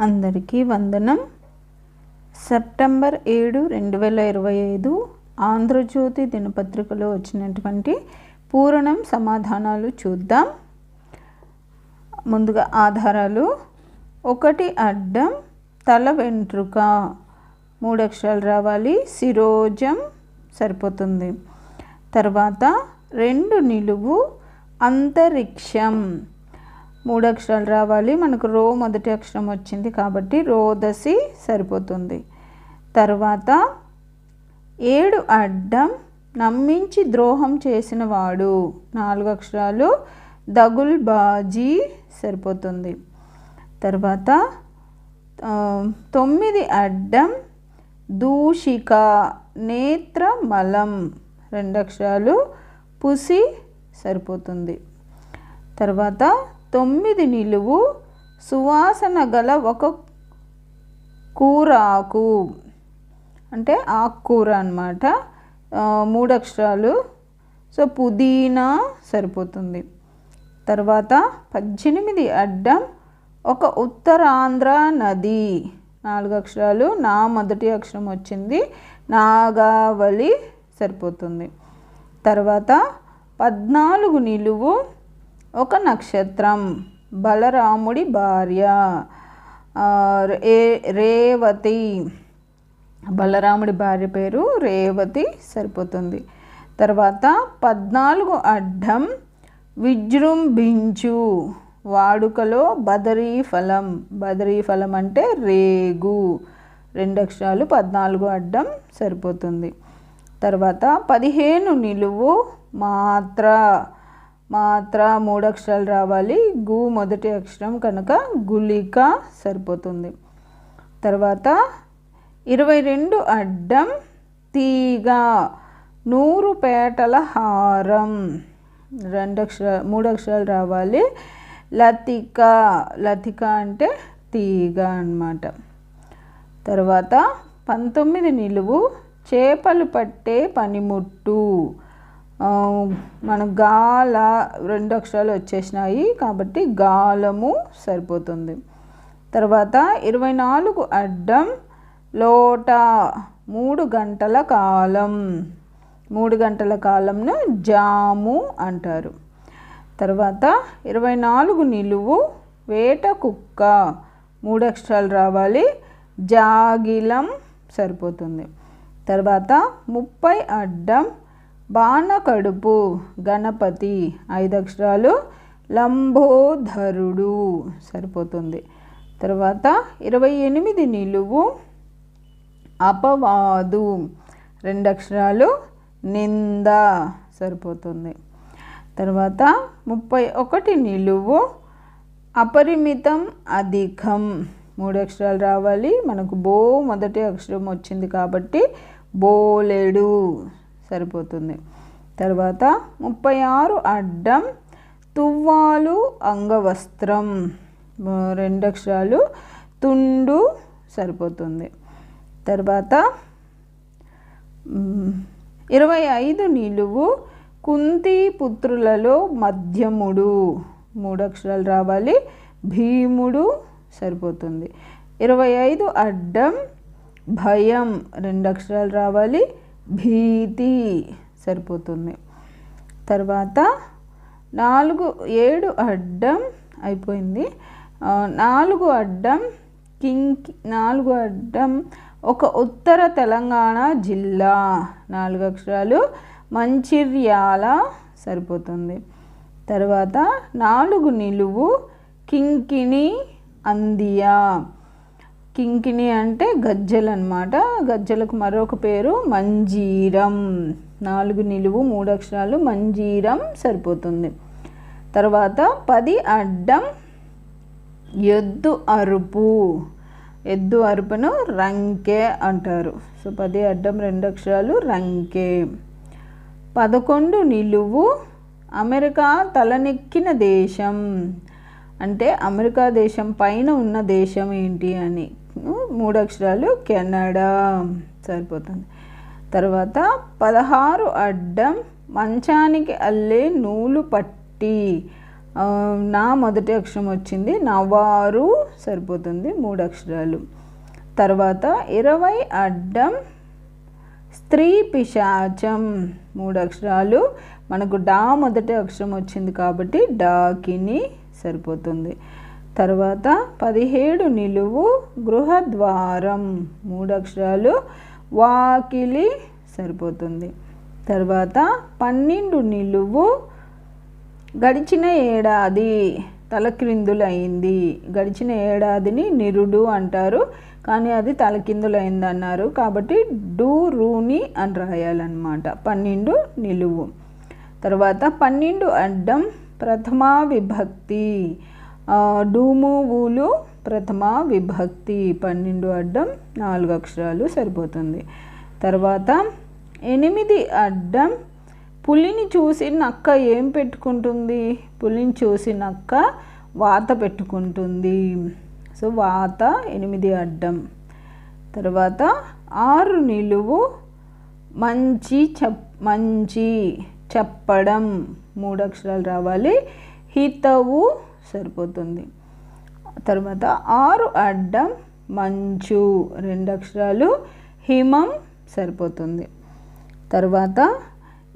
అందరికీ వందనం. సెప్టెంబర్ ఏడు రెండు వేల ఇరవై ఐదు ఆంధ్రజ్యోతి దినపత్రికలో వచ్చినటువంటి పూరణం సమాధానాలు చూద్దాం. ముందుగా ఆధారాలు. ఒకటి అడ్డం తల వెంట్రుక. మూడు అక్షరాలు రావాలి. శిరోజం సరిపోతుంది. తర్వాత రెండు నిలువు. అంతరిక్షం. మూడు అక్షరాలు రావాలి. మనకు రో మొదటి అక్షరం వచ్చింది కాబట్టి రోదసి సరిపోతుంది. తర్వాత ఏడు అడ్డం నమ్మించి ద్రోహం చేసిన వాడు నాలుగు అక్షరాలు దగుల్ బాజీ సరిపోతుంది. తర్వాత తొమ్మిది అడ్డం దూషిక నేత్ర మలం రెండు అక్షరాలు పుసి సరిపోతుంది. తర్వాత తొమ్మిది నిలువు సువాసన గల ఒక కూరాకు. అంటే ఆకుకూర అనమాట మూడు అక్షరాలు సో పుదీనా సరిపోతుంది. తర్వాత పద్దెనిమిది అడ్డం ఒక ఉత్తరాంధ్ర నది. నాలుగు అక్షరాలు నా మొదటి అక్షరం వచ్చింది. నాగావళి సరిపోతుంది. తర్వాత పద్నాలుగు నిలువు ఒక నక్షత్రం. బలరాముడి భార్య. రేవతి. బలరాముడి భార్య పేరు రేవతి సరిపోతుంది. తర్వాత పద్నాలుగు అడ్డం విజృంభించు. వాడుకలో బదరీ ఫలం బదరీ ఫలం అంటే రేగు. రెండు అక్షరాలు పద్నాలుగు అడ్డం సరిపోతుంది. తర్వాత పదిహేను నిలువు మాత్ర. మాత్ర మూడు అక్షరాలు రావాలి. గు మొదటి అక్షరం కనుక గుళిక సరిపోతుంది. తర్వాత ఇరవై రెండు అడ్డం తీగ నూరు పేటల హారం. రెండు అక్షర మూడు అక్షరాలు రావాలి. లతిక లతిక అంటే తీగ అన్నమాట. తర్వాత పంతొమ్మిది నిలువు చేపలు పట్టే పనిముట్టు. మన గాల రెండు అక్షరాలు వచ్చేసినాయి కాబట్టి గాలము సరిపోతుంది. తర్వాత ఇరవై నాలుగు అడ్డం లోట మూడు గంటల కాలం. మూడు గంటల కాలంను జాము అంటారు. తర్వాత ఇరవై నాలుగు నిలువు వేట కుక్క. మూడు అక్షరాలు రావాలి. జాగిలం సరిపోతుంది. తర్వాత ముప్పై అడ్డం బాణకడుపు గణపతి ఐదు అక్షరాలు లంబోధరుడు. సరిపోతుంది. తర్వాత ఇరవై ఎనిమిది నిలువు అపవాదు రెండు అక్షరాలు నింద. సరిపోతుంది. తర్వాత ముప్పై ఒకటి నిలువు అపరిమితం అధికం. మూడు అక్షరాలు రావాలి. మనకు బో మొదటి అక్షరం వచ్చింది కాబట్టి బోలెడు. సరిపోతుంది. తర్వాత ముప్పై ఆరు అడ్డం తువ్వాలు అంగవస్త్రం. రెండు అక్షరాలు తుండు సరిపోతుంది. తర్వాత ఇరవై ఐదు నిలువు కుంతి పుత్రులలో మధ్యముడు. మూడు అక్షరాలు రావాలి. భీముడు సరిపోతుంది. ఇరవై ఐదు అడ్డం భయం. రెండు అక్షరాలు రావాలి. భీతి సరిపోతుంది. తర్వాత నాలుగు ఏడు అడ్డం అయిపోయింది. నాలుగు అడ్డం కింగ్ నాలుగు అడ్డం ఒక ఉత్తర తెలంగాణ జిల్లా. నాలుగు అక్షరాలు మంచిర్యాల సరిపోతుంది. తర్వాత నాలుగు నిలువు కింకిణి అందియా. కింకిణి అంటే గజ్జలు అనమాట గజ్జలకు మరొక పేరు మంజీరం. నాలుగు నిలువు మూడు అక్షరాలు మంజీరం సరిపోతుంది. తర్వాత పది అడ్డం ఎద్దు అరుపు. ఎద్దు అరుపును రంకే అంటారు. సో పది అడ్డం రెండు అక్షరాలు రంకే. పదకొండు నిలువు అమెరికా తలనెక్కిన దేశం. అంటే అమెరికా దేశం పైన ఉన్న దేశం ఏంటి అని. మూడు అక్షరాలు కెనడా. సరిపోతుంది. తర్వాత పదహారు అడ్డం మంచానికి అల్లే నూలు పట్టి. నా మొదటి అక్షరం వచ్చింది నవారు. సరిపోతుంది మూడు అక్షరాలు తర్వాత ఇరవై అడ్డం స్త్రీ పిశాచం. మూడు అక్షరాలు మనకు డా మొదటి అక్షరం వచ్చింది కాబట్టి డాకిని సరిపోతుంది. తర్వాత పదిహేడు నిలువు గృహద్వారం. మూడు అక్షరాలు వాకిలి సరిపోతుంది. తర్వాత పన్నెండు నిలువు గడిచిన ఏడాది తలక్రిందులైంది. గడిచిన ఏడాదిని నిరుడు అంటారు. కానీ అది తలకిందులైంది అన్నారు కాబట్టి డూ రూని అని రాయాలన్నమాట. పన్నెండు నిలువు. తర్వాత పన్నెండు అడ్డం ప్రథమా విభక్తి. డూము ఊలు విభక్తి పన్నెండు అడ్డం నాలుగు అక్షరాలు సరిపోతుంది. తర్వాత ఎనిమిది అడ్డం పులిని చూసి నక్క ఏం పెట్టుకుంటుంది? పులిని చూసి నక్క వాత పెట్టుకుంటుంది. సో వాత ఎనిమిది అడ్డం. తర్వాత ఆరు నిలువు మంచి చెప్ మంచి చెప్పడం. మూడు అక్షరాలు రావాలి. హితవు సరిపోతుంది. తర్వాత ఆరు అడ్డం మంచు రెండు అక్షరాలు హిమం సరిపోతుంది. తర్వాత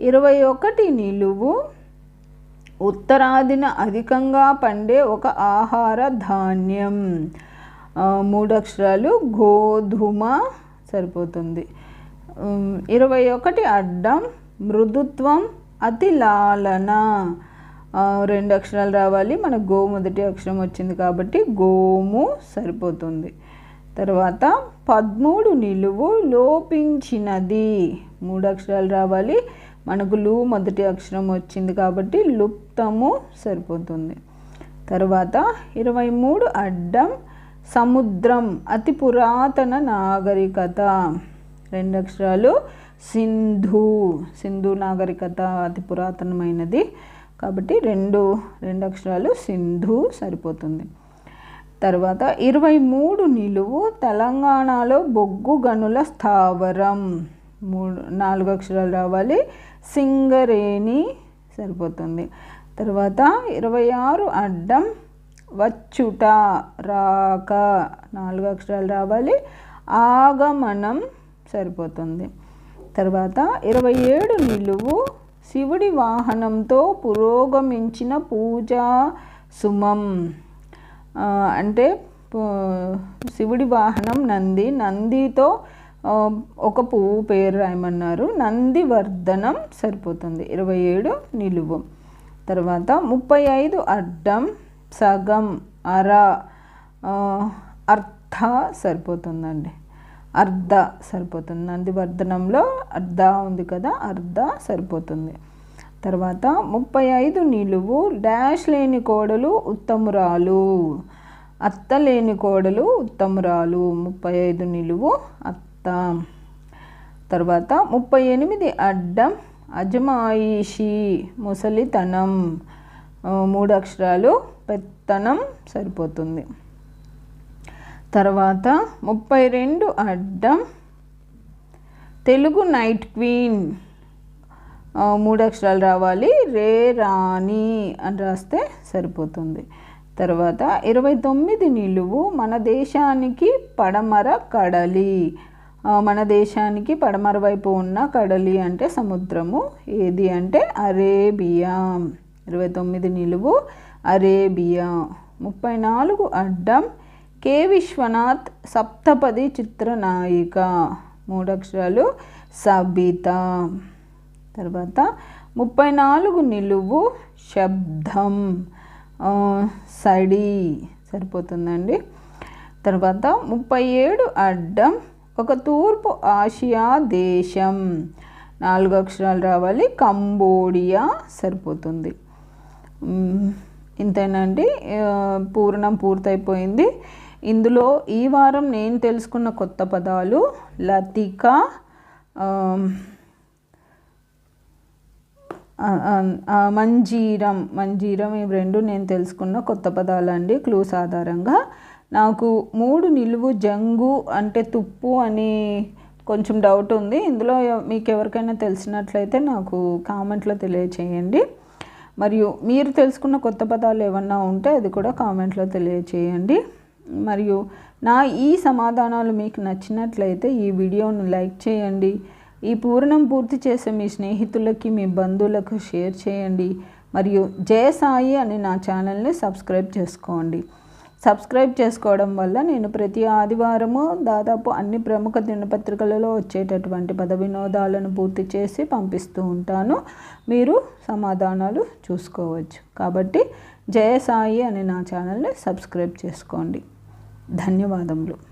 ఇరవై ఒకటి నిలువు ఉత్తరాదిన అధికంగా పండే ఒక ఆహార ధాన్యం. మూడు అక్షరాలు గోధుమ సరిపోతుంది. ఇరవై ఒకటి అడ్డం మృదుత్వం అతి లాలన. రెండు అక్షరాలు రావాలి. మనకు గో మొదటి అక్షరం వచ్చింది కాబట్టి గోము సరిపోతుంది. తర్వాత పదమూడు నిలువు లోపించినది. మూడు అక్షరాలు రావాలి. మనకు లు మొదటి అక్షరం వచ్చింది కాబట్టి లుప్తము సరిపోతుంది. తర్వాత ఇరవై మూడు అడ్డం సముద్రం అతి పురాతన నాగరికత. రెండు అక్షరాలు సింధు సింధు నాగరికత అతి పురాతనమైనది. కాబట్టి రెండు రెండు అక్షరాలు సింధు సరిపోతుంది. తర్వాత ఇరవై మూడు నిలువు తెలంగాణలో బొగ్గు గనుల స్థావరం. మూడు నాలుగు అక్షరాలు రావాలి. సింగరేణి సరిపోతుంది. తర్వాత ఇరవై ఆరు అడ్డం వచ్చుట రాక నాలుగు అక్షరాలు రావాలి. ఆగమనం సరిపోతుంది. తర్వాత ఇరవై ఏడు నిలువు శివుడి వాహనంతో పురోగమించిన పూజా సుమం. అంటే శివుడి వాహనం నంది. నందితో ఒక పువ్వు పేరు రాయమన్నారు. నందివర్ధనం సరిపోతుంది. ఇరవై ఏడు నిలువు. తర్వాత ముప్పై ఐదు అడ్డం సగం అర అర్థ సరిపోతుందండి. అర్ధ సరిపోతుంది. నందివర్ధనంలో అర్ధ ఉంది కదా అర్ధ సరిపోతుంది. తర్వాత ముప్పై ఐదు నిలువు డాష్ లేని కోడలు ఉత్తమురాలు అత్త లేని కోడలు ఉత్తమురాలు ముప్పై ఐదు నిలువు అత్త. తర్వాత ముప్పై ఎనిమిది అడ్డం అజమాయిషి ముసలితనం. మూడు అక్షరాలు పెత్తనం సరిపోతుంది. తర్వాత ముప్పై రెండు అడ్డం తెలుగు నైట్ క్వీన్. మూడు అక్షరాలు రావాలి. రే రాణి అని రాస్తే సరిపోతుంది. తర్వాత ఇరవై తొమ్మిది నిలువు మన దేశానికి పడమర కడలి. మన దేశానికి పడమర వైపు ఉన్న కడలి అంటే సముద్రము. ఏది అంటే అరేబియా. ఇరవై తొమ్మిది నిలువు అరేబియా. ముప్పై నాలుగు అడ్డం కె. విశ్వనాథ్ సప్తపది చిత్రనాయిక. మూడు అక్షరాలు సబిత. తర్వాత ముప్పై నాలుగు నిలువు శబ్దం. సడి సరిపోతుందండి. తర్వాత ముప్పై ఏడు అడ్డం ఒక తూర్పు ఆసియా దేశం. నాలుగు అక్షరాలు రావాలి. కంబోడియా సరిపోతుంది. ఇంతేనండి. పూర్ణం పూర్తయిపోయింది. ఇందులో ఈ వారం నేను తెలుసుకున్న కొత్త పదాలు లతిక మంజీరం. మంజీరం ఇవి రెండు నేను తెలుసుకున్న కొత్త పదాలండి క్లూస్ ఆధారంగా. నాకు మూడు నిలువు జంగు అంటే తుప్పు అని కొంచెం డౌట్ ఉంది. ఇందులో మీకు ఎవరికైనా తెలిసినట్లయితే నాకు కామెంట్లో తెలియచేయండి. మరియు మీరు తెలుసుకున్న కొత్త పదాలు ఏమన్నా ఉంటే అది కూడా కామెంట్లో తెలియచేయండి. మరియు నా ఈ సమాధానాలు మీకు నచ్చినట్లయితే ఈ వీడియోను లైక్ చేయండి. ఈ పూర్ణం పూర్తి చేసే మీ స్నేహితులకి మీ బంధువులకు షేర్ చేయండి. మరియు జయ సాయి అని నా ఛానల్ని సబ్స్క్రైబ్ చేసుకోండి. సబ్స్క్రైబ్ చేసుకోవడం వల్ల నేను ప్రతి ఆదివారము దాదాపు అన్ని ప్రముఖ దినపత్రికలలో వచ్చేటటువంటి పద వినోదాలను పూర్తి చేసి పంపిస్తూ ఉంటాను. మీరు సమాధానాలు చూసుకోవచ్చు. కాబట్టి జయ సాయి అని నా ఛానల్ని సబ్స్క్రైబ్ చేసుకోండి. ధన్యవాదములు.